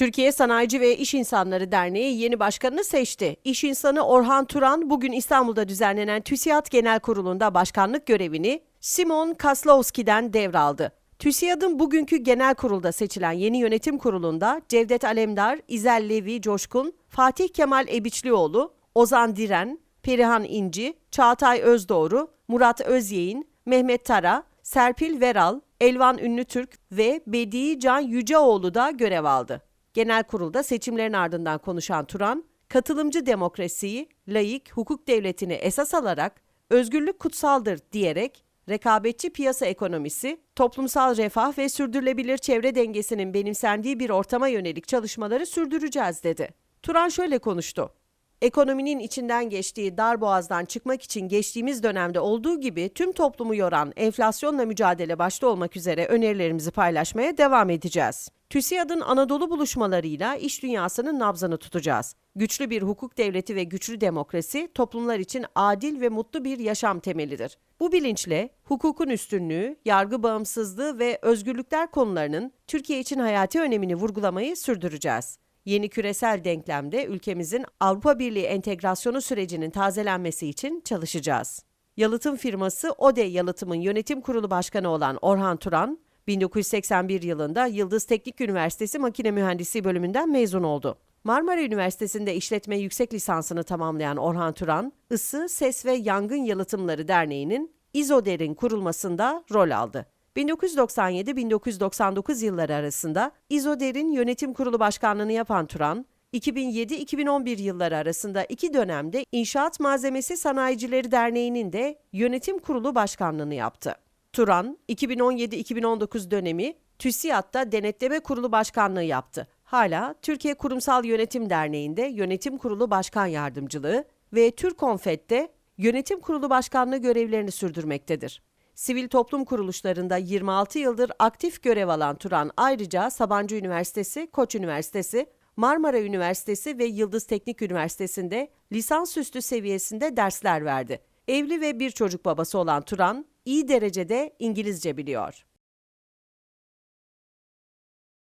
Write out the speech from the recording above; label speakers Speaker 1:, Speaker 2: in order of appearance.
Speaker 1: Türkiye Sanayici ve İş İnsanları Derneği yeni başkanını seçti. İş insanı Orhan Turan bugün İstanbul'da düzenlenen TÜSİAD Genel Kurulu'nda başkanlık görevini Simon Kaslowski'den devraldı. TÜSİAD'ın bugünkü genel kurulda seçilen yeni yönetim kurulunda Cevdet Alemdar, İzel Levi Coşkun, Fatih Kemal Ebiçlioğlu, Ozan Diren, Perihan İnci, Çağatay Özdoğru, Murat Özyeğin, Mehmet Tara, Serpil Veral, Elvan Ünlütürk ve Bedi Can Yüceoğlu da görev aldı. Genel kurulda seçimlerin ardından konuşan Turan, katılımcı demokrasiyi, layık hukuk devletini esas alarak özgürlük kutsaldır diyerek rekabetçi piyasa ekonomisi, toplumsal refah ve sürdürülebilir çevre dengesinin benimsendiği bir ortama yönelik çalışmaları sürdüreceğiz dedi. Turan şöyle konuştu. Ekonominin içinden geçtiği dar boğazdan çıkmak için geçtiğimiz dönemde olduğu gibi tüm toplumu yoran enflasyonla mücadele başta olmak üzere önerilerimizi paylaşmaya devam edeceğiz. TÜSİAD'ın Anadolu buluşmalarıyla iş dünyasının nabzını tutacağız. Güçlü bir hukuk devleti ve güçlü demokrasi toplumlar için adil ve mutlu bir yaşam temelidir. Bu bilinçle hukukun üstünlüğü, yargı bağımsızlığı ve özgürlükler konularının Türkiye için hayati önemini vurgulamayı sürdüreceğiz. Yeni küresel denklemde ülkemizin Avrupa Birliği entegrasyonu sürecinin tazelenmesi için çalışacağız. Yalıtım firması ODE Yalıtım'ın yönetim kurulu başkanı olan Orhan Turan, 1981 yılında Yıldız Teknik Üniversitesi Makine Mühendisliği bölümünden mezun oldu. Marmara Üniversitesi'nde işletme yüksek lisansını tamamlayan Orhan Turan, Isı, Ses ve Yangın Yalıtımları Derneği'nin İzoder'in kurulmasında rol aldı. 1997-1999 yılları arasında İzoder'in yönetim kurulu başkanlığını yapan Turan, 2007-2011 yılları arasında iki dönemde İnşaat Malzemesi Sanayicileri Derneği'nin de yönetim kurulu başkanlığını yaptı. Turan, 2017-2019 dönemi TÜSİAD'da Denetleme Kurulu Başkanlığı yaptı. Hala Türkiye Kurumsal Yönetim Derneği'nde Yönetim Kurulu Başkan Yardımcılığı ve Türkonfet'te Yönetim Kurulu Başkanlığı görevlerini sürdürmektedir. Sivil toplum kuruluşlarında 26 yıldır aktif görev alan Turan ayrıca Sabancı Üniversitesi, Koç Üniversitesi, Marmara Üniversitesi ve Yıldız Teknik Üniversitesi'nde lisansüstü seviyesinde dersler verdi. Evli ve bir çocuk babası olan Turan, iyi derecede İngilizce biliyor.